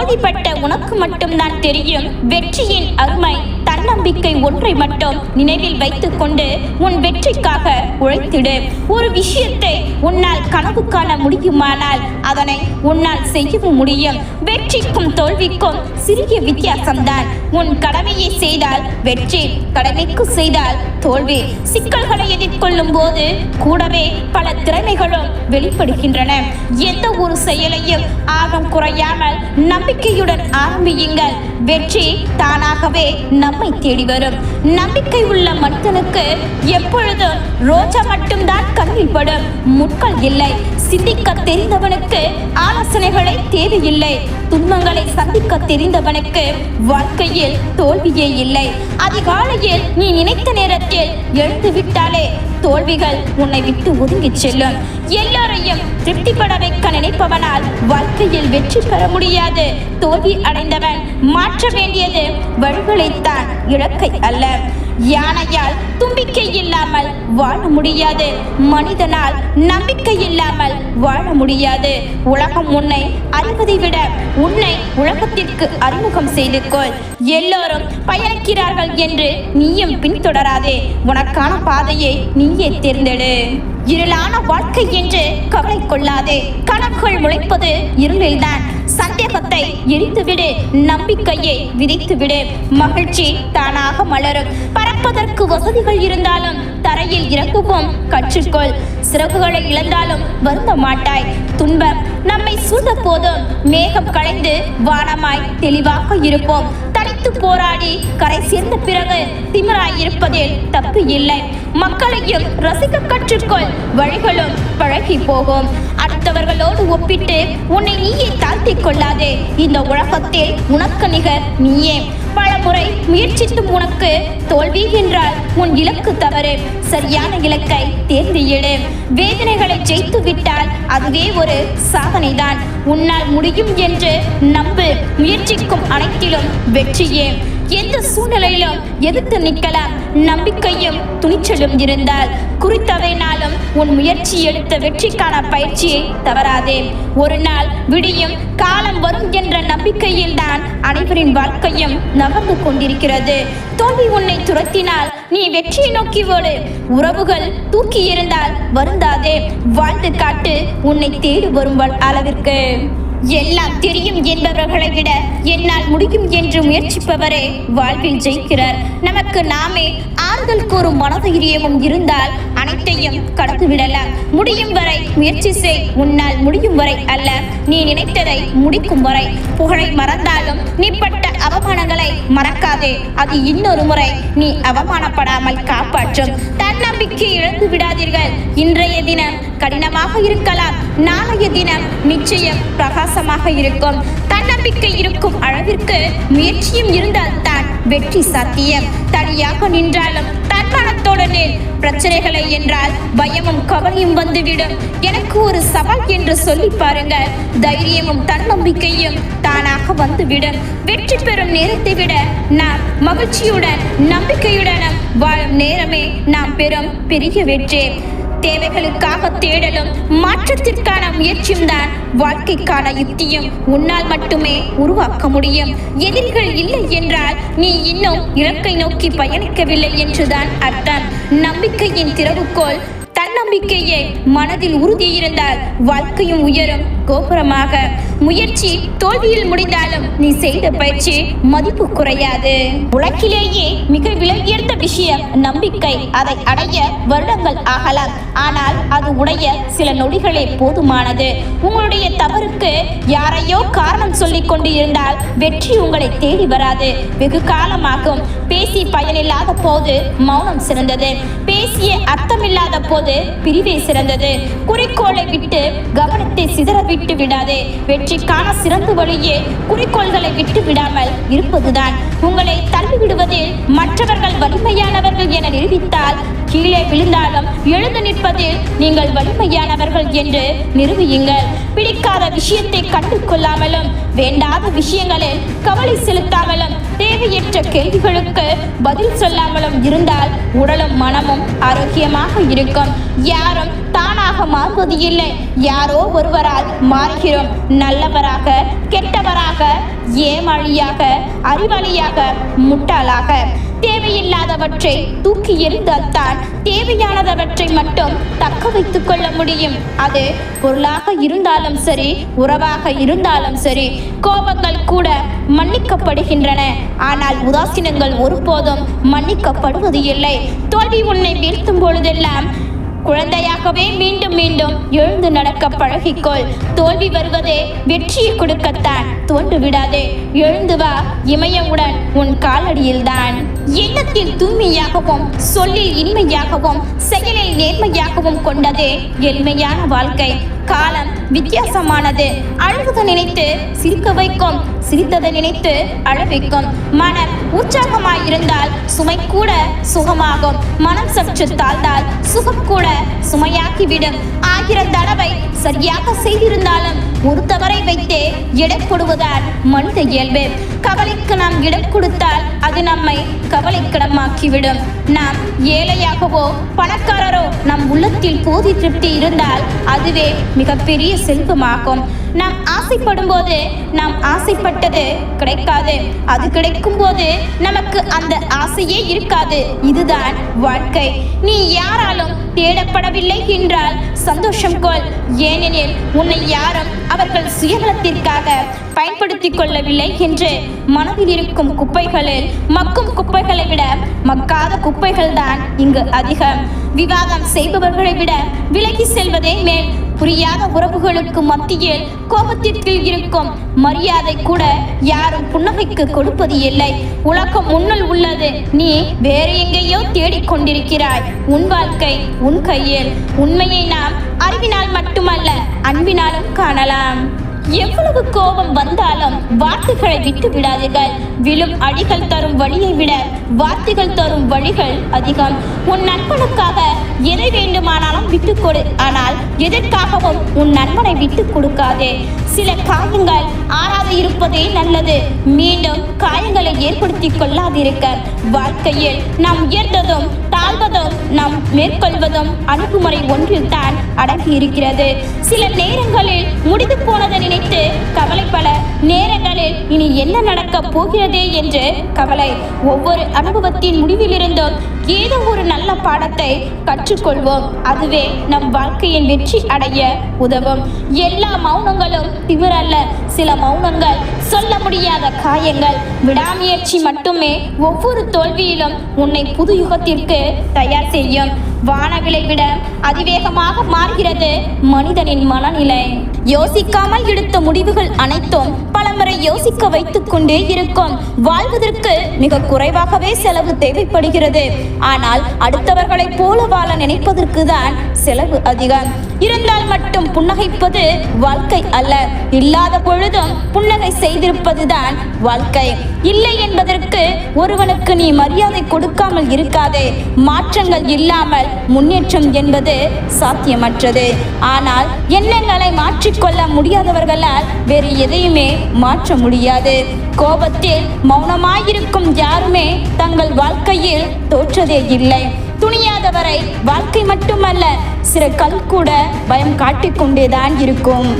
தோல்விப்பட்ட உனக்கு மட்டும்தான் தெரியும். வெற்றியின் அருமை தன்னம்பிக்கை ஒன்றை மட்டும் நினைவில் வைத்துக் கொண்டு உன் வெற்றிக்காக உழைத்திடு. ஒரு விஷயத்தை உன்னால் கனவு காண முடியுமானால் அதனை உன்னால் செய்யவும் முடியும். வெற்றிக்கும் தோல்விக்கும் சிறிய வித்தியாசம்தான். உன் கடமையை செய்தால் வெற்றி கடமைக்கு செய்தால் தோல்வி. சிக்கல்களை எதிர்கொள்ளும் போது கூடவே பல திறமைகளும் வெளிப்படுகின்றன. எந்த ஒரு செயலையும் ஆகம் குறையாமல் நம்பிக்கையுடன் ஆரம்பியுங்கள். வெற்றி தானாகவே நம்மை தேடி வரும். நம்பிக்கை உள்ள மனிதனுக்கு எப்பொழுதும் ரோஜா மட்டும்தான் கண்ணில் படும். முட்கள் இல்லை. சிந்திக்க தெரிந்தவனுக்கு ஆலோசனைகளை தேவையில்லை. துன்பங்களை சந்திக்க தெரிந்தவனுக்கு வாழ்க்கையில் தோல்வியே இல்லை. அதிகாலையில் நீ நினைத்த நேரத்தில் எழுந்துவிட்டாலே தோல்விகள் உன்னை விட்டு ஒதுங்கிச் செல்லும். எல்லோரையும் திருப்திப்பட வைக்க நினைப்பவனால் வாழ்க்கையில் வெற்றி பெற முடியாது. தோல்வி அடைந்தவன் மாற்ற வேண்டியது வழிகளைத்தான் இலக்கை அல்ல. யானையால் தும்பிக்கை இல்லாமல் வாழ முடியாது. மனிதனால் நம்பிக்கை இல்லாமல் வாழ முடியாது. உலகம் உன்னை அறிவதை விட உன்னை உலகத்திற்கு அறிமுகம் செய்து கொள். எல்லோரும் பயணிக்கிறார்கள் என்று நீயும் பின்தொடராதே. உனக்கான பாதையை நீயே தேர்ந்தெடு. இருளான வாழ்க்கை என்று கவலை கொள்ளாதே. கணக்குகள் முளைப்பது இருளில்தான். சந்தேகத்தை எரித்துவிடு நம்பிக்கையை விதைத்துவிடு. மகிழ்ச்சி தானாக மலரும். பறப்பதற்கு வசதிகள் இருந்தாலும் தரையில் இறங்குவோம் கற்றுக்கொள். சிறகுகளை இழந்தாலும் வருந்த மாட்டாய். துன்பம் நம்மை சூழ்ந்த போதும் மேகம் களைந்து வானமாய் தெளிவாக இருப்போம். தனித்து போராடி கரை சேர்ந்த பிறகு திமராய் இருப்பதில் தப்பு இல்லை. மக்களையும் ரசிக்க கற்றுக்கொள். வழிகளும் பழகி போகும். அடுத்தவர்களோடு ஒப்பிட்டு உன்னை நீயே தாழ்த்திக் கொள்ளாதே. இந்த உலகத்தில் உனக்கு நிகர் நீயே. பல முறை முயற்சித்தும் உனக்கு தோல்வி என்றால் உன் இலக்கு தவறு. சரியான இலக்கை தேர்ந்து எடு. வேதனைகளை ஜெயித்து விட்டால் அதுவே ஒரு சாதனைதான். உன்னால் முடியும் என்று நம்பு. முயற்சிக்கும் அனைத்திலும் வெற்றியே. எந்த சூழ்நிலையிலும் எதிர்த்து நிற்கலாம். நம்பிக்கையும் துணிச்சலும் இருந்தால் குறித்தவை நாளும் உன் முயற்சி எடுத்த வெற்றிக்கான பயிற்சியை தவறாதே. ஒரு நாள் விடியும் காலம் வரும் என்ற நம்பிக்கையில் தான் அனைவரின் வாழ்க்கையும் நகர்ந்து கொண்டிருக்கிறது. தோல்வி உன்னை துரத்தினால் நீ வெற்றியை நோக்கி ஓடு. உறவுகள் தூக்கி இருந்தால் வருந்தாதே. வாழ்ந்து காட்டு உன்னை தேடி வரும் அளவிற்கு. எல்லாம் தெரியும் என்பவர்களை விட என்னால் முடியும் என்று முயற்சிப்பவரே வாழ்வில் ஜெயிக்கிறார். நமக்கு நாமே ஆறுதல் கூறும் மனதைரியமும் இருந்தால் அனைத்தையும் கடந்து விடலாம் முடியும் வரை முயற்சி செய். உன்னால் முடியும் வரை அல்ல. நீ நினைத்ததை முடிக்கும் வரை. புகழை மறந்தாலும் நீ பட்ட அவமானங்களை மறக்காதே. அது இன்னொரு முறை நீ அவமானப்படாமல் காப்பாற்றும். தன்னம்பிக்கை இழந்து விடாதீர்கள். இன்றைய தினம் கடினமாக இருக்கலாம். நாளைய தினம் நிச்சயம் பிரகாசமாக இருக்கும். தன்னம்பிக்கை இருக்கும் அளவிற்கு முயற்சியும் இருந்தால்தான் வெற்றி சாத்தியம். தனியாக நின்றாலும் தன்மானத்தோடு நில் பிரச்சனைகளை என்றால் பயமும் கவலையும் வந்துவிடும். எனக்கு ஒரு சவால் என்று சொல்லி பாருங்கள். தைரியமும் தன்னம்பிக்கையும் தானாக வந்துவிடும். வெற்றி பெறும் நேரத்தை விட நாம் மகிழ்ச்சியுடன் நம்பிக்கையுடன் வாழும் நேரமே நாம் பெறும் பெரிய வெற்றி. தேவைகளுக்காக தேடலும் மாற்றத்திற்கான முயற்சியும் தான் வாழ்க்கைக்கான யுக்தியும் உன்னால் மட்டுமே உருவாக்க முடியும். எதிரிகள் இல்லை என்றால் நீ இன்னும் இலக்கை நோக்கி பயணிக்கவில்லை என்றுதான் அர்த்தம். நம்பிக்கையின் திறவுகோல் தன்னம்பிக்கையே மனதில் உறுதி இருந்தால் வாழ்க்கையும் உயரும். கோபுரமாக. முயற்சி தோல்வியில் முடிந்தாலும் நீ செய்த பயிற்சி மதிப்பு குறையாது. உலகிலேயே மிக விலை உயர்ந்த விஷயம் நம்பிக்கை. அதை அடைய வருடங்கள் ஆகலாம். ஆனால் அது உடைய சில நொடிகளே போதுமானது. உங்களுடைய தவறுக்கு யாரையோ காரணம் சொல்லிக் கொண்டு இருந்தால் வெற்றி உங்களை தேடி வராது. வெகு காலமாகும். பேசி பயனில்லாத போது மௌனம் சிறந்தது. பேசிய அர்த்தமில்லாத போது பிரிவே சிறந்தது. குறிக்கோளை விட்டு கவனத்தை சிதற விட்டு விடாதே. வெற்றிக்கான சிறந்த வழியே குறிக்கோள்களை விட்டு விடாமல் இருப்பதுதான். உங்களை தள்ளிவிடுவதில் மற்றவர்கள் வலிமையானவர்கள் என நிரூபித்தால் கீழே விழுந்தாலும் எழுந்து நிற்பதில் நீங்கள் வலிமையானவர்கள் என்று நிரூபியுங்கள். பிடிக்காத விஷயத்தை கண்டுகொள்ளாமலும் வேண்டாத விஷயங்களில் கவலை செலுத்தாமலும் தேவையற்ற கேள்விகளுக்கு பதில் சொல்லாமலும் இருந்தால் உடலும் மனமும் ஆரோக்கியமாக இருக்கும். யாரும் தானாக மாறுவது இல்லை யாரோ ஒருவரால் மாறுகிறோம். நல்லவராக கெட்டவராக ஏமாளியாக அறிவாளியாக முட்டாளாக. தேவையில்லாதவற்றை தூக்கி எறிந்தால்தான் தேவையானதவற்றை மட்டும் தக்க வைத்துக் கொள்ள முடியும். அது பொருளாக இருந்தாலும் சரி உறவாக இருந்தாலும் சரி கோபங்கள் கூட மன்னிக்கப்படுகின்றன. ஆனால் உதாசீனங்கள் ஒருபோதும் மன்னிக்கப்படுவது இல்லை. தோல்வி உன்னை வீழ்த்தும் பொழுதெல்லாம் குழந்தையாகவே மீண்டும் மீண்டும் எழுந்து நடக்க பழகிக்கொள். தோல்வி வருவதே வெற்றியை கொடுக்கத்தான். தோன்று விடாதே. எழுந்து வா. இமயமுடன் உன் காலடியில்தான். எண்ணத்தில் தூய்மையாகவும் சொல்லில் இனிமையாகவும் செயலில் நேர்மையாகவும் கொண்டதே எளிமையான வாழ்க்கை. காலம் வித்தியாசமானது. அழுவதை நினைத்து சிரிக்க வைக்கும் சிரித்ததை நினைத்து அழ வைக்கும். மனம் உற்சாகமாயிருந்தால் சுமை கூட சுகமாகும். மனம் சற்று தாழ்ந்தால் சுகம் கூட சுமையாக்கிவிடும் ஆயிரம் தடவை சரியாக செய்திருந்தாலும் ஒரு தவறை வைத்தே எடை கொடுவதால் மனித இயல்பு. கவலைக்கு நாம் இடம் கொடுத்தால் அது நம்மை கவலைக்கிடமாக்கிவிடும். நாம் ஏழையாகவோ பணக்காரரோ நம் உள்ளத்தில் போதி திருப்தி இருந்தால் அதுவே மிகப்பெரிய செல்வமாகும். நாம் ஆசைப்படும் போது நாம் ஆசைப்பட்டது கிடைக்காது. அது கிடைக்கும் போது நமக்கு அந்த ஆசையே இருக்காது. இதுதான் வாழ்க்கை. நீ யாராலும் தேடப்படவில்லை என்றால் சந்தோஷம் கொள். ஏனெனில் உன்னை யாரும் அவர்கள் சுயநலத்திற்காக பயன்படுத்திக் கொள்ளவில்லை என்று மனதில் இருக்கும் குப்பைகளில் மக்கும் குப்பைகளை விட மக்காத குப்பைகள் தான் இங்கு அதிகம். விவாதம் செய்பவர்களை விட விலகி செல்வதே மேல் புரியாத உறவுகளுக்கு மத்தியில் கோபத்திற்கு இருக்கும். மரியாதை கூட யாரும் புன்னகைக்கு கொடுப்பது இல்லை. உலகம் உன்னுள் உள்ளது. நீ வேறு எங்கேயோ தேடிக்கொண்டிருக்கிறாய் உன் வாழ்க்கை உன் கையில். உண்மையை நாம் அறிவினால் மட்டுமல்ல அன்பினாலும் காணலாம். எவ்வளவு கோபம் வந்தாலும் வார்த்தைகளை விட்டு விடாதீர்கள். விழும் அடிகள் தரும் வழியை விட வார்த்தைகள் தரும் வழிகள் அதிகம். உன் நண்பனுக்காக எதை வேண்டுமானாலும் விட்டு கொடு. ஆனால் எதற்காகவும் உன் நண்பனை விட்டு கொடுக்காதே. சில காயங்கள் ஆறாது இருப்பதே நல்லது. மீண்டும் காயங்களை ஏற்படுத்திக் கொள்ளாதிருக்க. வாழ்க்கையில் நாம் உயர்ந்ததும் தாழ்வதும் நாம் மேற்கொள்வதும் அணுகுமுறை ஒன்றில் தான் அடங்கி இருக்கிறது சில நேரங்களில் முடிந்து போனதை நினைத்து கவலைப்பட நேரங்களில் இனி என்ன நடக்கப் போகிறதே என்று கவலை. ஒவ்வொரு அனுபவத்தின் முடிவிலிருந்தும் ஏதோ ஒரு நல்ல பாடத்தை கற்றுக்கொள்வோம். அதுவே நம் வாழ்க்கையின் வெற்றி அடைய உதவும். எல்லா மௌனங்களும் திமிரல்ல. சில மௌனங்கள் சொல்ல முடியாத காயங்கள். விடாமுயற்சி மட்டுமே ஒவ்வொரு தோல்வியிலும் உன்னை புது யுகத்திற்கு தயார் செய்யும். வானவிலை விட அதிவேகமாக மாறுகிறது மனிதனின் மனநிலை. யோசிக்காமல் எடுத்த முடிவுகள் அனைத்தும் பலமுறை யோசிக்க வைத்துக் கொண்டே இருக்கும். வாழ்வதற்கு மிக குறைவாகவே செலவு தேவைப்படுகிறது. ஆனால் அடுத்தவர்களைப் போல வாழ நினைப்பதற்கு தான் செலவு அதிகம். இருந்தால் மட்டும் புன்னகைப்பது வாழ்க்கை அல்ல. இல்லாத பொழுதும் புன்னகை செய்திருப்பதுதான் வாழ்க்கை. இல்லை என்பதற்கு ஒருவனுக்கு நீ மரியாதை கொடுக்காமல் இருக்காதே. மாற்றங்கள் இல்லாமல் முன்னேற்றம் என்பது சாத்தியமற்றது. ஆனால் எண்ணங்களை மாற்றிக்கொள்ள முடியாதவர்களால் வேறு எதையுமே மாற்ற முடியாது. கோபத்தில் மௌனமாயிருக்கும் யாருமே தங்கள் வாழ்க்கையில் தோற்றதே இல்லை. துணியாதவரை வாழ்க்கை மட்டுமல்ல சிற கல் கூட பயம் காட்டிக்கொண்டேதான் இருக்கும்.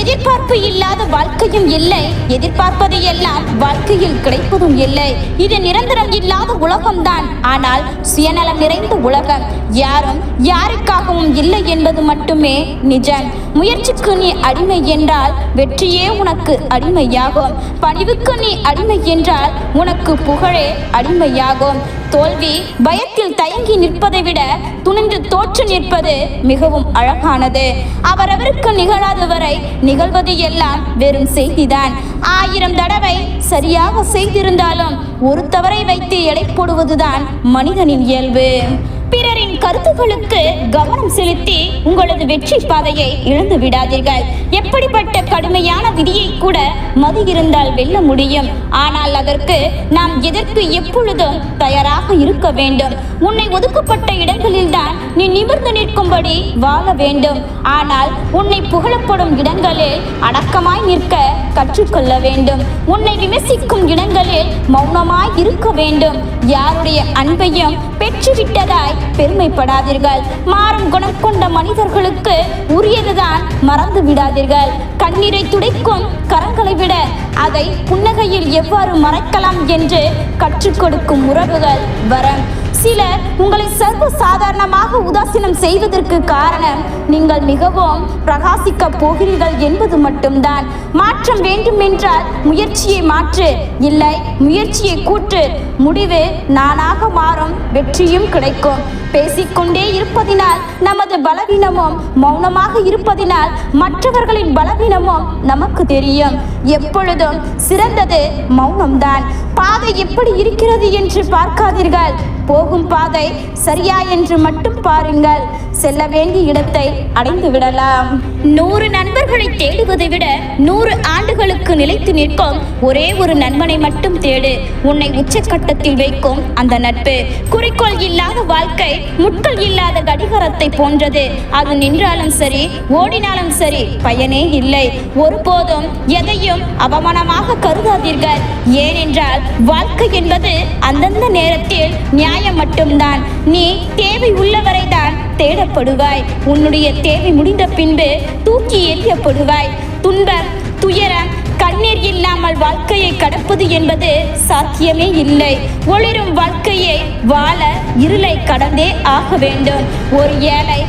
எதிர்பார்ப்பு இல்லாத வாழ்க்கையும் இல்லை. எதிர்பார்ப்பது எல்லாம் வாழ்க்கையில் கிடைப்பதும் இல்லை. இது நிரந்தரம் இல்லாத உலகம்தான். ஆனால் சுயநலம் நிறைந்த உலகம். யாரும் யாருக்காகவும் இல்லை என்பது மட்டுமே நிஜம். முயற்சிக்கு நீ அடிமை என்றால் வெற்றியே உனக்கு அடிமையாகும். பணிவுக்கு நீ அடிமை என்றால் உனக்கு புகழே அடிமையாகும். தோல்வி பயத்தில் தயங்கி நிற்பதை விட துணிந்து தோற்று நிற்பது மிகவும் அழகானது. அவரவருக்கு நிகழாத வரை நிகழ்வது எல்லாம் வெறும் செய்திதான். ஆயிரம் தடவை சரியாக செய்திருந்தாலும் ஒரு தவறை வைத்து எடை போடுவதுதான் மனிதனின் இயல்பு. பிறரின் கருத்துக்களுக்கு கவனம் செலுத்தி உங்களது வெற்றி பாதையை இழந்து விடாதீர்கள். எப்படிப்பட்ட கடுமையான விதியை கூட மதி இருந்தால் வெல்ல முடியும். ஆனால் அதற்கு நாம் எதற்கு எப்பொழுதும் தயாராக இருக்க வேண்டும்? உன்னை ஒதுக்கப்பட்ட இடங்களில்தான் நீ நிமிர்ந்து நிற்கும்படி வாழ வேண்டும். ஆனால் உன்னை புகழப்படும் இடங்களில் அடக்கமாய் நிற்க கற்றுக்கொள்ள வேண்டும். உன்னை விமர்சிக்கும் இடங்களில் மௌனமாய் இருக்க வேண்டும். யாருடைய அன்பையும் பெற்றுவிட்டதாய் பெருமைப்படாதீர்கள். மாறும் குணம் கொண்ட மனிதர்களுக்கு உரியதுதான் மறந்து விடாதீர்கள். கண்ணீரை துடைக்கும் கரங்களை விட அதை புன்னகையில் எவ்வாறு மறைக்கலாம் என்று கற்றுக் கொடுக்கும் உறவுகள் வரம். சிலர் உங்களை சர்வ சாதாரணமாக உதாசீனம் செய்வதற்கு காரணம் நீங்கள் மிகவும் பிரகாசிக்க போகிறீர்கள் என்பது மட்டும்தான். மாற்றம் வேண்டுமென்றால் முயற்சியை மாற்று இல்லை முயற்சியை கூட்டு முடிவு நானாக மாறும் வெற்றியும் கிடைக்கும். பேசிக்கொண்டே இருப்பதினால் நமது பலவீனமும் மௌனமாக இருப்பதினால் மற்றவர்களின் பலவீனமும் நமக்கு தெரியும். எப்பொழுதும் சிறந்தது மௌனம்தான். பாதை எப்படி இருக்கிறது என்று பார்க்காதீர்கள். போகும் பாதை சரியா என்று மட்டும் பாருங்கள். செல்ல வேண்டிய இடத்தை அடைந்து விடலாம். நூறு நண்பர்களை தேடுவதை விட நூறு ஆண்டுகளுக்கு நிலைத்து நிற்கும் ஒரே ஒரு நண்பனை மட்டும் தேடு. உன்னை உச்சக்கட்டத்தில் வைக்கும் அந்த நட்பு. குறிக்கோள் இல்லாத வாழ்க்கை முட்கள் இல்லாத கடிகாரத்தை போன்றது. அது நின்றாலும் சரி ஓடினாலும் சரி பயனே இல்லை. ஒருபோதும் எதையும் அவமானமாக கருதாதீர்கள். ஏனென்றால் வாழ்க்கை என்பது அந்தந்த நேரத்தில் நியாயம் மட்டும்தான். நீ தேவை உள்ளவரை தான் தேடப்படுவாய். உன்னுடைய தேவை முடிந்த பின்பு தூக்கி எறியப்படுவாய். துன்பம் துயரம் கண்ணீர் இல்லாமல் வாழ்க்கையை கடப்பது என்பது சாத்தியமே இல்லை. ஒளிரும் வாழ்க்கையை வாழ இருளை கடந்தே ஆக வேண்டும். ஒரு ஏழை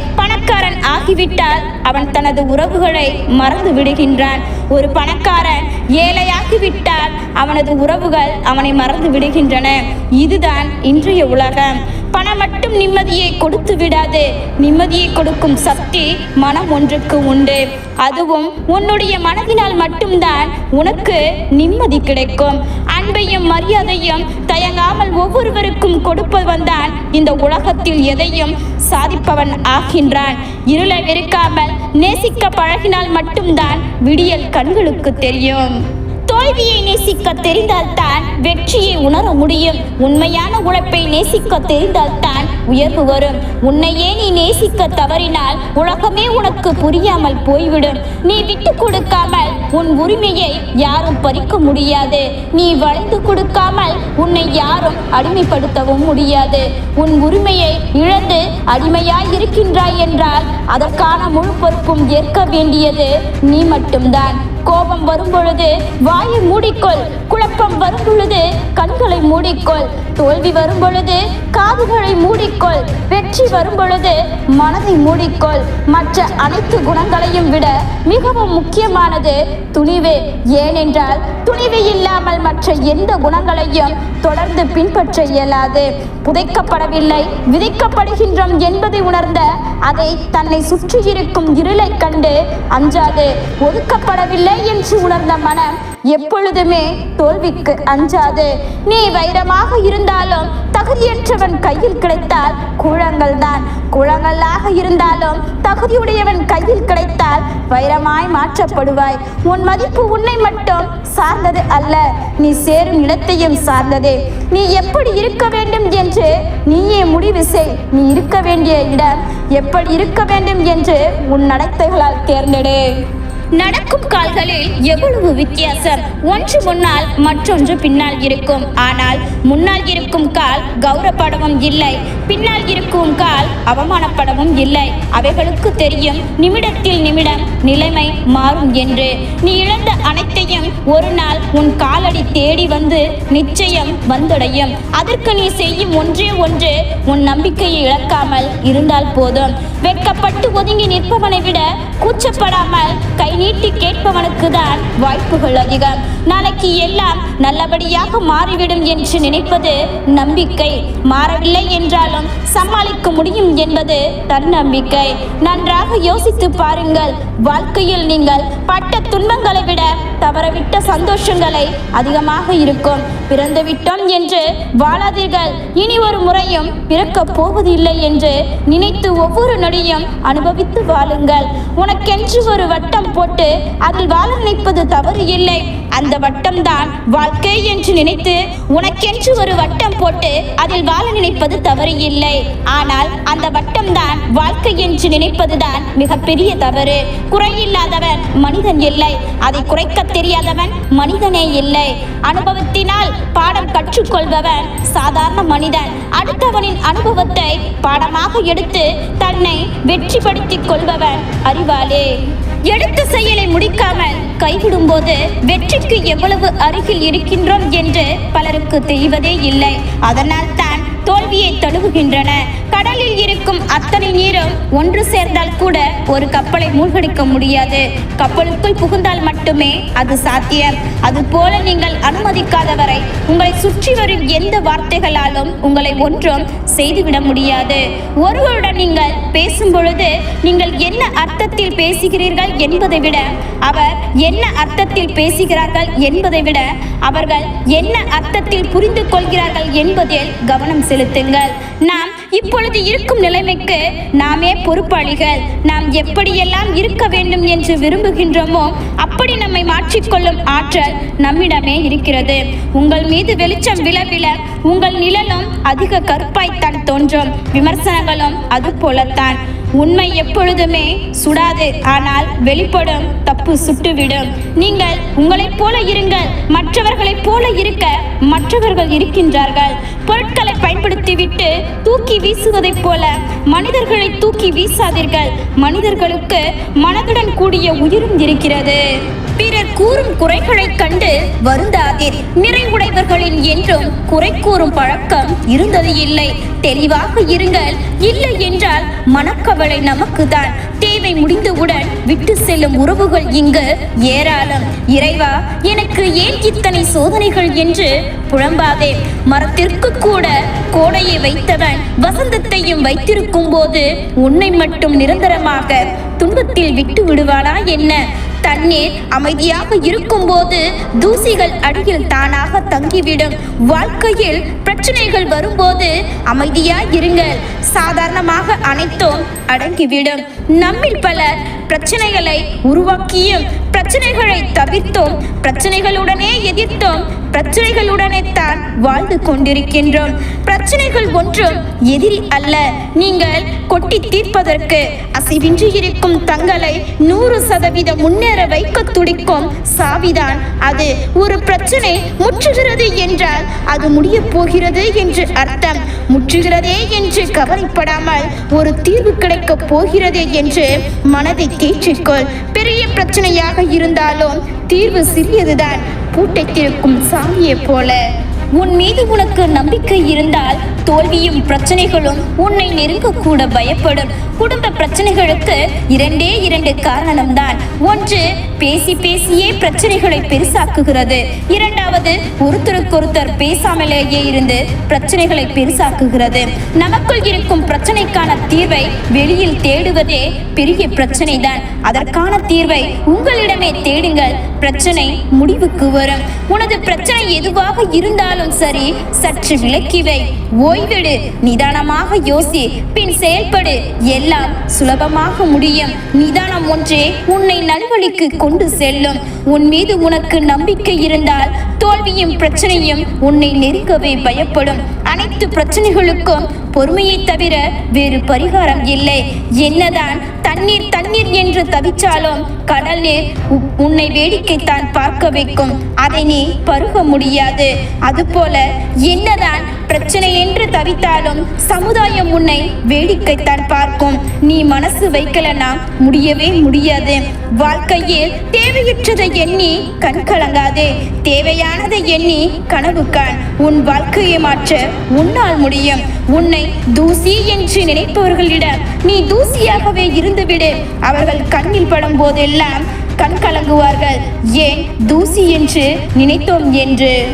ஆகிவிட்டால் அவன் தனது உறவுகளை மறந்து விடுகின்றான். ஒரு பணக்காரன் ஏழையாகிவிட்டால் அவனது உறவுகள் அவனை மறந்து விடுகின்றன. இதுதான் இன்றைய உலகம். பணம் மட்டும் நிம்மதியை கொடுத்து விடாது. நிம்மதியை கொடுக்கும் சக்தி மனம் ஒன்றுக்கு உண்டு. அதுவும் உன்னுடைய மனதினால் மட்டும்தான் உனக்கு நிம்மதி கிடைக்கும். அன்பையும் மரியாதையும் தயங்காமல் ஒவ்வொருவருக்கும் கொடுப்பவன் தான் இந்த உலகத்தில் எதையும் சாதிப்பவன் ஆகின்றான். இருளை வெறுக்காமல் நேசிக்க பழகினால் மட்டும்தான் விடியல் கண்களுக்கு தெரியும். தோல்வியை நேசிக்க தெரிந்தால்தான் வெற்றியை உணர முடியும். உண்மையான உழைப்பை நேசிக்க தெரிந்தால்தான் உயர்வு வரும். உன்னையே நீ நேசிக்க தவறினால் உலகமே உனக்கு புரியாமல் போய்விடும். நீ விட்டு கொடுக்காமல் உன் உரிமையை யாரும் பறிக்க முடியாது. நீ வளைந்து கொடுக்காமல் உன்னை யாரும் அடிமைப்படுத்தவும் முடியாது. உன் உரிமையை இழந்து அடிமையாய் இருக்கின்றாய் என்றால் அதற்கான முழு பொறுப்பும் ஏற்க வேண்டியது நீ மட்டும்தான். கோபம் வரும் பொழுது வாயை மூடிக்கொள். குழப்பம் வரும் பொழுது கண்களை மூடிக்கொள். தோல்வி வரும் பொழுது காதுகளை மூடிக்கொள் வெற்றி வரும் பொழுது மனதை மூடிக்கொள். மற்ற அனைத்து குணங்களையும் விட மிகவும் முக்கியமானது துணிவு. ஏனென்றால் துணிவு இல்லாமல் மற்ற எந்த குணங்களையும் தொடர்ந்து பின்பற்ற இயலாது. புதைக்கப்படவில்லை விதைக்கப்படுகின்றோம் என்பதை உணர்ந்த அதை தன்னை சுற்றியிருக்கும் இருளை கண்டு அஞ்சாது. ஒதுக்கப்படவில்லை என்று உணர்ந்த மனம் எப்பொழுதுமே தோல்விக்கு அஞ்சாது. நீ வைரமாக இருந்தாலும் தகுதியற்றவன் கையில் கிடைத்தால் கூழங்கள் தான் கூழங்களாக இருந்தாலும் தகுதியுடையவன் கையில் கிடைத்தால் வைரமாய் மாற்றப்படுவாய். உன் மதிப்பு உன்னை மட்டும் சார்ந்தது அல்ல. நீ சேரும் இடத்தையும் சார்ந்தது. நீ எப்படி இருக்க வேண்டும் என்று நீயே முடிவு செய். நீ இருக்க வேண்டிய இடம் எப்படி இருக்க வேண்டும் என்று உன் நடத்தைகளால் தேர்ந்தெடு. நடக்கும் கால்களில் எவ்வளவு வித்தியாசம்? ஒன்று முன்னால் மற்றொன்று பின்னால் இருக்கும். ஆனால் முன்னால் இருக்கும் கால் கௌரவப்படவும் இல்லை. பின்னால் இருக்கும் கால் அவமானப்படவும் இல்லை. அவைகளுக்கு தெரியும் நிமிடத்தில் நிமிடம் நிலைமை மாறும் என்று. நீ இழந்த அனைத்தையும் ஒரு நாள் உன் காலடி தேடி வந்து நிச்சயம் வந்தடையும். அதற்கு நீ செய்யும் ஒன்றே ஒன்று உன் நம்பிக்கையை இழக்காமல் இருந்தால் போதும். வெட்கப்பட்டு ஒதுங்கி நிற்பவனை விட கூச்சப்படாமல் கை நீட்டி கேட்பவனுக்கு தான் வாய்ப்புகள் அதிகம். நாளைக்கு எல்லாம் நல்லபடியாக மாறிவிடும் என்று நினைப்பது நம்பிக்கை. மாறவில்லை என்றாலும் சமாளிக்க முடியும் என்பது தன்னம்பிக்கை. நன்றாக யோசித்து பாருங்கள். வாழ்க்கையில் நீங்கள் பட்ட துன்பங்களை விட தவறவிட்ட சந்தோஷங்களை அதிகமாக இருக்கும். பிறந்து விட்டோம் என்று வாழாதீர்கள். இனி ஒரு முறையும் பிறக்கப் போவதில்லை என்று நினைத்து ஒவ்வொரு நொடியும் அனுபவித்து வாழுங்கள். உனக்கென்று ஒரு வட்டம் போட்டு அதில் வாழ நினைப்பது தவறு இல்லை. அந்த வட்டம்தான் வாழ்க்கை என்று நினைத்து உனக்கென்று ஒரு வட்டம் போட்டு அதில் வாழ நினைப்பது தவறு இல்லை. ஆனால் அந்த வட்டம்தான் வாழ்க்கை என்று நினைப்பதுதான் மிகப்பெரிய தவறு. குறையில்லாதவன் மனிதன் இல்லை. அதை குறைக்க தெரியாதவன் மனிதனே இல்லை. அனுபவத்தினால் பாடம் கற்றுக்கொள்பவன் சாதாரண மனிதன். அடுத்தவனின் அனுபவத்தை பாடமாக எடுத்து தன்னை வெற்றிப்படுத்திக் கொள்பவன் அறிவாளே. எடுத்த செயலை முடிக்காமல் கைவிடும் போது வெற்றிக்கு எவ்வளவு அருகில் இருக்கின்றோம் என்று பலருக்கு தெரிவதே இல்லை. அதனால் தான் தோல்வியை தழுவுகின்றன. கடலில் இருக்கும் அத்தனை நீரும் ஒன்று சேர்ந்தால் கூட ஒரு கப்பலை மூழ்கடிக்க முடியாது. கப்பலுக்குள் புகுந்தால் மட்டுமே அது சாத்தியம். அது போல நீங்கள் அனுமதிக்காதவரை உங்களை சுற்றி வரும் எந்த வார்த்தைகளாலும் உங்களை ஒன்றும் செய்துவிட முடியாது. ஒருவருடன் நீங்கள் பேசும் பொழுது நீங்கள் என்ன அர்த்தத்தில் பேசுகிறீர்கள் என்பதை விட அவர் என்ன அர்த்தத்தில் பேசுகிறார்கள் என்பதை விட அவர்கள் என்ன அர்த்தத்தில் புரிந்து கொள்கிறார்கள் என்பதில் கவனம் செலுத்துங்கள். நாம் இப்பொழுது இருக்கும் நிலைமைக்கு நாமே பொறுப்பாளிகள். நாம் எப்படியெல்லாம் இருக்க வேண்டும் என்று விரும்புகின்றோமோ அப்படி நம்மை மாற்றிக்கொள்ளும் ஆற்றல் நம்மிடமே இருக்கிறது. உங்கள் மீது வெளிச்சம் விழ விழ உங்கள் நிழலும் அதிக கற்பாய்த்தான் தோன்றும். விமர்சனங்களும் அது போலத்தான் உண்மை எப்பொழுதுமே சுடாது. ஆனால் வெளிப்படும் தப்பு சுட்டுவிடும். நீங்கள் உங்களைப் போல இருங்கள். மற்றவர்களைப் போல இருக்க மற்றவர்கள் இருக்கின்றார்கள். பொருட்களை பயன்படுத்திவிட்டு தூக்கி வீசுவதைப் போல மனிதர்களை தூக்கி வீசாதீர்கள். மனிதர்களுக்கு மனதுடன் கூடிய உயிரும் இருக்கிறது. பிறர் கூறும் குறைகளைக் கண்டு வருந்தாதீர். நிறைவுடையவர்களின் என்றும் குறை கூறும் பழக்கம் இருந்தது இல்லை. தெளிவாக இருங்கள். இல்லை என்றால் மனக்கவலை நமக்குதான் தேவை முடிந்தவுடன் விட்டு செல்லும் உறவுகள் இங்கு ஏராளம். இறைவா எனக்கு ஏன் இத்தனை சோதனைகள் என்று புலம்பாதே. மரத்திற்கு கூட கோடையை வைத்தவன் வசந்தத்தையும் வைத்திருக்கும் போது உன்னை மட்டும் நிரந்தரமாக துன்பத்தில் விட்டு விடுவானா என்ன? தண்ணீர் அமைதியாக இருக்கும்போது தூசிகள் அடியில் தானாக தங்கிவிடும். வாழ்க்கையில் பிரச்சனைகள் வரும்போது அமைதியா இருங்கள். சாதாரணமாக அனைத்தும் அடங்கிவிடும் நம்மில் பலர் பிரச்சனைகளை உருவாக்கியும் பிரச்சனைகளை தவிர்த்தோம். பிரச்சனைகளுடனே எதிர்த்தோம். பிரச்சனைகளுடனே தான் வாழ்ந்து கொண்டிருக்கின்றோம். பிரச்சனைகள் ஒன்றும் எதிரி அல்ல. நீங்கள் கொட்டி தீர்ப்பதற்கு அசைவின்றி இருக்கும் தங்களை நூறு சதவீதம் முன்னேற வைக்க துடிக்கும் சாவிதான் அது. ஒரு பிரச்சனை முற்றுகிறது என்றால் அது முடிய போகிறது என்று அர்த்தம். முற்றுகிறதே என்று கவலைப்படாமல் ஒரு தீர்வு கிடை கிடைக்கப் போகிறது என்று மனதை தேற்றிக்கொள் பெரிய பிரச்சனையாக இருந்தாலும் தீர்வு சிறியதுதான். பூட்டை திறக்கும் சாமியைப் போல. உன் மீது உனக்கு நம்பிக்கை இருந்தால் தோல்வியும் பிரச்சனைகளும் உன்னை நெருங்கக்கூட பயப்படும். குடும்ப பிரச்சனைகளுக்கு இரண்டே இரண்டு காரணம்தான். ஒன்று பேசி பேசியே பிரச்சனைகளை பெருசாக்குகிறது. இரண்டாவது ஒருத்தருக்கொருத்தர் பேசாமலேயே இருந்து பிரச்சனைகளை பெருசாக்குகிறது. நமக்குள் இருக்கும் பிரச்சனைக்கான தீர்வை வெளியில் தேடுவதே பெரிய பிரச்சனை தான் அதற்கான தீர்வை உங்களிடமே தேடுங்கள். பிரச்சனை முடிவுக்கு வரும். உனது பிரச்சனை எதுவாக இருந்தாலும் சரி சற்று விலக்கி வை. ஓய்வெடு. நிதானமாக யோசி. பின் செயல்படு. எல்லாம் சுலபமாக முடியும். நிதானம் ஒன்றே உன்னை நல்வழிக்கு கொண்டு செல்லும். உன் மீது உனக்கு நம்பிக்கை இருந்தால் தோல்வியும் பிரச்சனையும் உன்னை நெருங்கவே பயப்படும். அனைத்து பிரச்சனைகளுக்கும் பொறுமையை தவிர வேறு பரிகாரம் இல்லை. என்னதான் தண்ணீர் தண்ணீர் என்று தவிச்சாலும் கடல் நீர் உன்னை வேடிக்கைத்தான் பார்க்க வைக்கும். அதை நீ பருக முடியாது. அதுபோல என்னதான் பிரச்சனை என்று தவித்தாலும் சமுதாயம் உன்னை வேடிக்கைத்தான் பார்க்கும். நீ மனசு வைக்கலனா முடியவே முடியாது. வாழ்க்கையில் தேவையற்றதை எண்ணி கண் கலங்காதே தேவையானதை எண்ணி கனவு காண். உன் வாழ்க்கையை மாற்ற உன்னால் முடியும். உன்னை தூசி என்று நினைப்பவர்களிடம் நீ தூசியாகவே இருந்துவிடு. அவர்கள் கண்ணில் படும் போதெல்லாம் கண் கலங்குவார்கள் ஏன் தூசி என்று நினைத்தோம் என்று?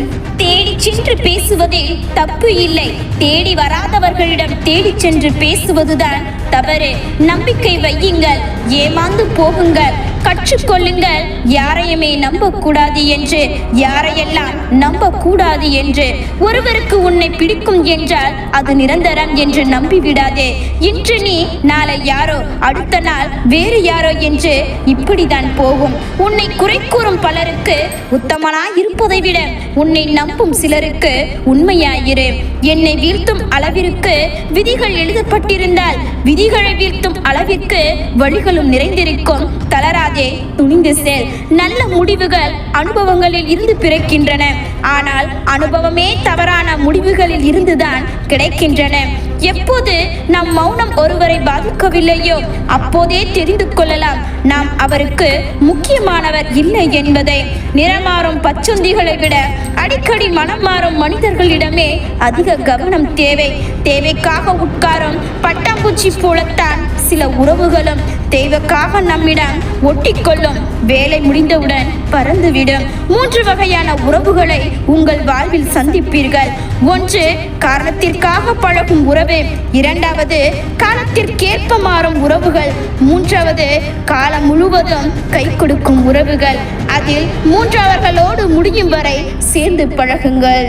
தேடி சென்று பேசுவதில் தப்பு இல்லை. தேடி வராதவர்களிடம் தேடி சென்று பேசுவதுதான் தவறு. நம்பிக்கை வையுங்கள் ஏமாந்து போகுங்கள் கற்றுக்கொள்ளுங்கள். யாரையுமே நம்பக்கூடாது என்று யாரையெல்லாம் நம்பக்கூடாது என்று. ஒருவருக்கு உன்னை பிடிக்கும் என்றால் அது நிரந்தரம் என்று நம்பிவிடாதே. இன்று நீ நாளை யாரோ அடுத்த நாள் வேறு யாரோ என்று இப்படிதான் போகும். உன்னை குறை கூறும் பலருக்கு உத்தமனாய் இருப்பதை விட உன்னை நம்ப நம்பும் சிலருக்கு உண்மையாயிரு என்னை வீழ்த்தும் அளவிற்கு விதிகள் எழுதப்பட்டிருந்தால் விதிகளை வீழ்த்தும் அளவிற்கு வழிகளும் நிறைந்திருக்கும். தளராதே துணிந்து செல். நல்ல முடிவுகள் அனுபவங்களில் இருந்து பிறக்கின்றன. ஆனால் அனுபவமே தவறான முடிவுகளில் இருந்துதான் கிடைக்கின்றன. எப்போது நம் மௌனம் ஒருவரை பாதிக்கவில்லையோ அப்போதே தெரிந்து கொள்ளலாம். நாம் அவருக்கு முக்கியமானவர் இல்லை என்பதை. நிறமாறும் பச்சுந்திகளை விட அடிக்கடி மனம் மாறும் மனிதர்களிடமே அதிக கவனம் தேவை. தேவைக்காக உட்காரும் பட்டாம்பூச்சி போலத்தான் சில உறவுகளும் தேவைக்காக நம்மிடம் ஒட்டிக்கொள்ளும். வேலை முடிந்தவுடன் பறந்துவிடும். மூன்று வகையான உறவுகளை உங்கள் வாழ்வில் சந்திப்பீர்கள். ஒன்று காரணத்திற்காக பழகும் உறவு. இரண்டாவது காலத்திற்கேற்ப மாறும் உறவுகள். மூன்றாவது காலம் முழுவதும் கை கொடுக்கும் உறவுகள். அதில் மூன்றாவர்களோடு முடியும் வரை சேர்ந்து பழகுங்கள்.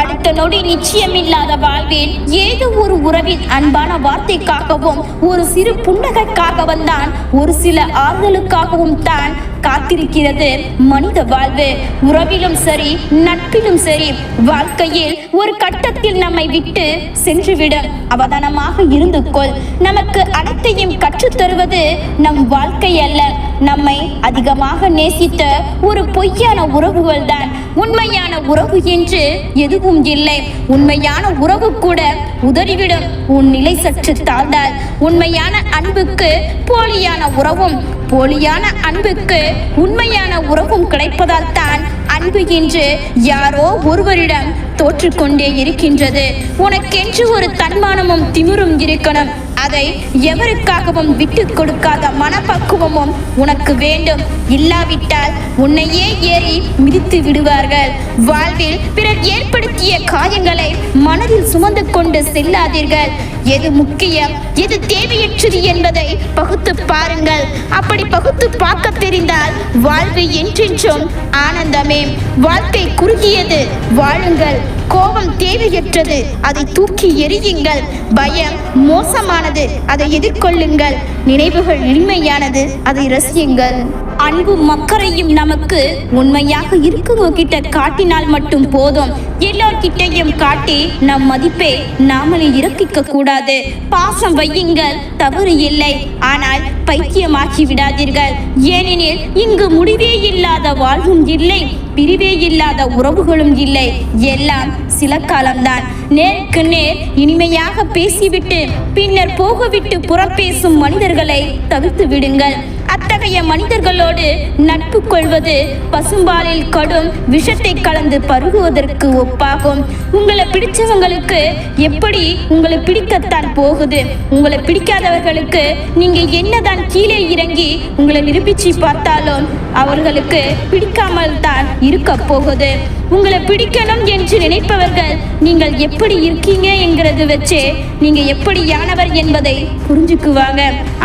அடுத்த நொடி நிச்சயமில்லாத வாழ்வில் ஏதோ ஒரு உறவின் அன்பான வார்த்தைக்காகவும் ஒரு சிறு புன்னகைக்காகவும் தான் ஒரு சில ஆறுதலுக்காகவும் தான் காத்திருக்கிறது. மனித வாழ்வு உறவிலும் சரி நட்பிலும் சரி வாழ்க்கையில் ஒரு கட்டத்தில் நம்மை விட்டு சென்றுவிடும். அவதானமாக இருந்து கொள். நமக்கு அனைத்தையும் கற்றுத் தருவது நம் வாழ்க்கை அல்ல. நம்மை அதிகமாக நேசித்த ஒரு பொய்யான உறவுகள் தான் உண்மையான உறவு என்று எதுவும் இல்லை. உண்மையான உறவு கூட உதறிவிடும். உன் நிலை சற்று தாழ்ந்தால் உண்மையான அன்புக்கு போலியான உறவும் போலியான அன்புக்கு உண்மையான உறவும் கிடைப்பதால் தான் அன்பு என்று யாரோ ஒருவரிடம் தோற்றுக்கொண்டே இருக்கின்றது. உனக்கென்று ஒரு தன்மானமும் திமிரும் இருக்கணும். அதை எவருக்காகவும் விட்டு கொடுக்காத மனப்பக்குவமும் உனக்கு வேண்டும். இல்லாவிட்டால் உன்னையே ஏறி மிதித்து விடுவார்கள். வாழ்வில் பிறர் ஏற்படுத்திய காயங்களை மனதில் சுமந்து கொண்டு செல்லாதீர்கள். எது முக்கியம் எது தேவையற்றது என்பதை பகுத்து பாருங்கள். அப்படி பகுத்து பார்க்க தெரிந்தால் வாழ்வு என்றென்றும் ஆனந்தமே. வாழ்க்கை குறுகியது வாழுங்கள். கோபம் தேவையற்றது அதை தூக்கி எறியுங்கள். பயம் மோசமானது அதை எதிர்கொள்ளுங்கள். நினைவுகள் இனிமையானது. அதை ரசியுங்கள். அன்பும் மக்கரையும் நமக்கு உண்மையாக இருக்கவங்க கிட்ட காட்டினால் மட்டும் போதும். எல்லோர்கிட்டையும் காட்டி நம் மதிப்பை நாமளே இறக்கிக்க கூடாது. பாசம் வையுங்கள் தவறு இல்லை. ஆனால் பைத்தியமாக்கி விடாதீர்கள். ஏனெனில் இங்கு முடிவே இல்லாத வாழ்வும் இல்லை பிரிவே இல்லாத உறவுகளும் இல்லை. எல்லாம் சில காலம்தான். நேருக்கு நேர் இனிமையாக பேசிவிட்டு பின்னர் போகவிட்டு புறப்பேசும் மனிதர்களை தவிர்த்து விடுங்கள். அத்தகைய மனிதர்களோடு நட்பு கொள்வது பசும்பாலில் கடும் விஷத்தை கலந்து பருகுவதற்கு ஒப்பாகும். உங்களை பிடிச்சவங்களுக்கு எப்படி உங்களை பிடிக்கத்தான் போகுது? உங்களை பிடிக்காதவர்களுக்கு நீங்க என்னதான் கீழே இறங்கி உங்களை நிரூபிச்சு பார்த்தாலும் அவர்களுக்கு பிடிக்காமல் தான் இருக்க போகுது. உங்களை பிடிக்கணும் என்று நினைப்பவர்கள் நீங்கள் எப்படி இருக்கீங்க என்கிறது வச்சு நீங்க எப்படியானவர் என்பதை புரிஞ்சுக்குவாங்க.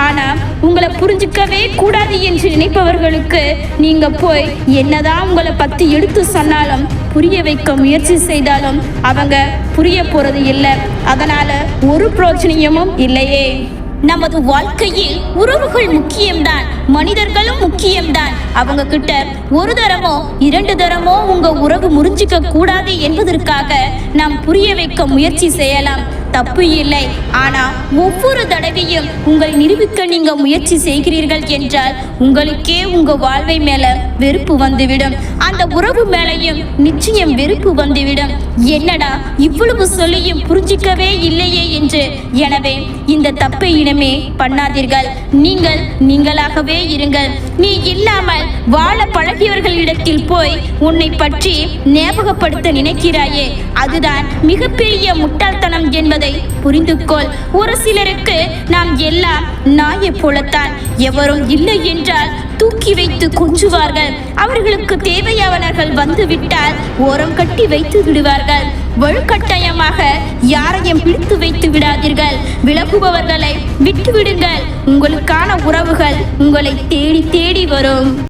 ஆனா உங்களை புரிஞ்சுக்கவே கூடாது என்று நினைப்பவர்களுக்கு நீங்க போய் என்னதான் உங்களை பத்தி எடுத்து சொன்னாலும் புரிய வைக்க முயற்சி செய்தாலும் அவங்க புரிய போறது இல்லை. அதனால ஒரு பிரயோஜனமும் இல்லையே. நமது வாழ்க்கையில் உறவுகள் முக்கியம்தான் மனிதர்களும் முக்கியம்தான். அவங்க கிட்ட ஒரு தரமோ இரண்டு தரமோ உங்க உறவு முறிஞ்சிக்க கூடாது என்பதற்காக நாம் புரிய வைக்க முயற்சி செய்யலாம். தப்பு இல்லை. ஆனா ஒவ்வொரு தடவையும் உங்களை நிரூபிக்க நீங்க முயற்சி செய்கிறீர்கள் என்றால் உங்களுக்கே உங்க வாழ்வை மேல வெறுப்பு வந்துவிடும். அந்த உறவு மேலையும் நிச்சயம் வெறுப்பு வந்துவிடும். என்னடா இவ்வளவு சொல்லியும் புரிஞ்சிக்கவே இல்லையே என்று. எனவே இந்த தப்பை இனமே பண்ணாதீர்கள். நீங்கள் நீங்களாகவே இருங்கள். நீ இல்லாமல் வாழ பழகியவர்களிடத்தில் போய் உன்னை பற்றி ஞாபகப்படுத்த நினைக்கிறாயே. அதுதான் மிகப்பெரிய முட்டாள்தனம் என்பது. புரிந்து கொள் ஒரு சிலருக்கு நாம் எல்லாம் நாயை போலத்தான். எவரும் இல்லை என்றால் தூக்கி வைத்து கொஞ்சுவார்கள் அவர்களுக்கு தேவையானவர்கள் வந்து விட்டால் ஓரம் கட்டி வைத்து விடுவார்கள். வலுக்கட்டாயமாக யாரையும் பிடித்து வைத்து விடாதீர்கள். விலகுபவர்களை விட்டு விடுங்கள் உங்களுக்கான உறவுகள் உங்களை தேடி தேடி வரும்.